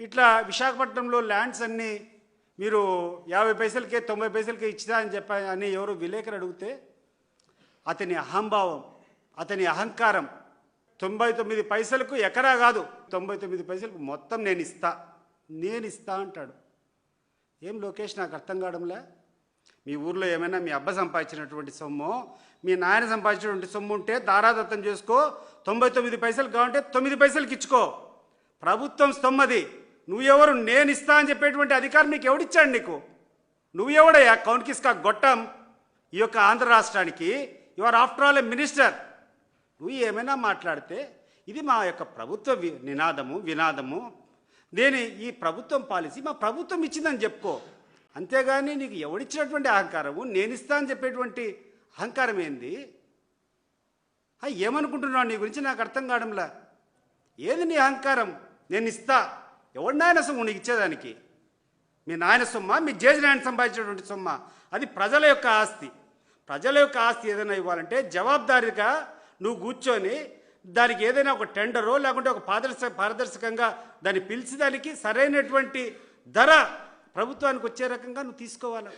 ఇట్లా విశాఖపట్నంలో ల్యాండ్స్ అన్నీ మీరు యాభై పైసలకే తొంభై పైసలకే ఇచ్చిదా అని చెప్ప అని ఎవరు విలేకరు అడిగితే అతని అహంభావం అతని అహంకారం తొంభై తొమ్మిది పైసలకు ఎకరా కాదు. తొంభై తొమ్మిది పైసలకు మొత్తం నేను ఇస్తా నేను ఇస్తా అంటాడు. ఏం లోకేష్ నాకు అర్థం కావడంలే? మీ ఊర్లో ఏమైనా మీ అబ్బ సంపాదించినటువంటి సొమ్ము మీ నాయన సంపాదించినటువంటి సొమ్ము ఉంటే దారాదత్తం చేసుకో తొంభై తొమ్మిది పైసలు కావాలంటే తొమ్మిది పైసలకి ఇచ్చుకో. ప్రభుత్వం సొమ్మది. నువ్వెవరు నేను ఇస్తా అని చెప్పేటువంటి అధికారం నీకు ఎవడిచ్చాడు నీకు? నువ్వెవడయ్యా? కౌన్కిస్కా గొట్టం ఈ యొక్క ఆంధ్ర రాష్ట్రానికి. Your after all a minister నువ్వు ఏమైనా మాట్లాడితే ఇది మా యొక్క ప్రభుత్వ వి- నినాదము వినాదము. నేను ఈ ప్రభుత్వం పాలసీ మా ప్రభుత్వం ఇచ్చిందని చెప్పుకో. అంతేగాని నీకు ఎవడిచ్చినటువంటి అహంకారము నేను ఇస్తా అని చెప్పేటువంటి అహంకారం ఏంది? ఏమనుకుంటున్నావు నీ గురించి నాకు అర్థం కావడంలా? ఏది నీ అహంకారం? నేను ఇస్తా ఎవరి నాయన సొమ్ము నీకు ఇచ్చేదానికి? మీ నాయన సొమ్మ మీ జేజి నాయన సంపాదించినటువంటి సొమ్మ. అది ప్రజల యొక్క ఆస్తి. ప్రజల యొక్క ఆస్తి ఏదైనా ఇవ్వాలంటే జవాబుదారీగా నువ్వు కూర్చొని దానికి ఏదైనా ఒక టెండరో లేకుంటే ఒక పారదర్శక పారదర్శకంగా దాన్ని పిలిచి దానికి సరైనటువంటి ధర ప్రభుత్వానికి వచ్చే రకంగా నువ్వు తీసుకోవాలి.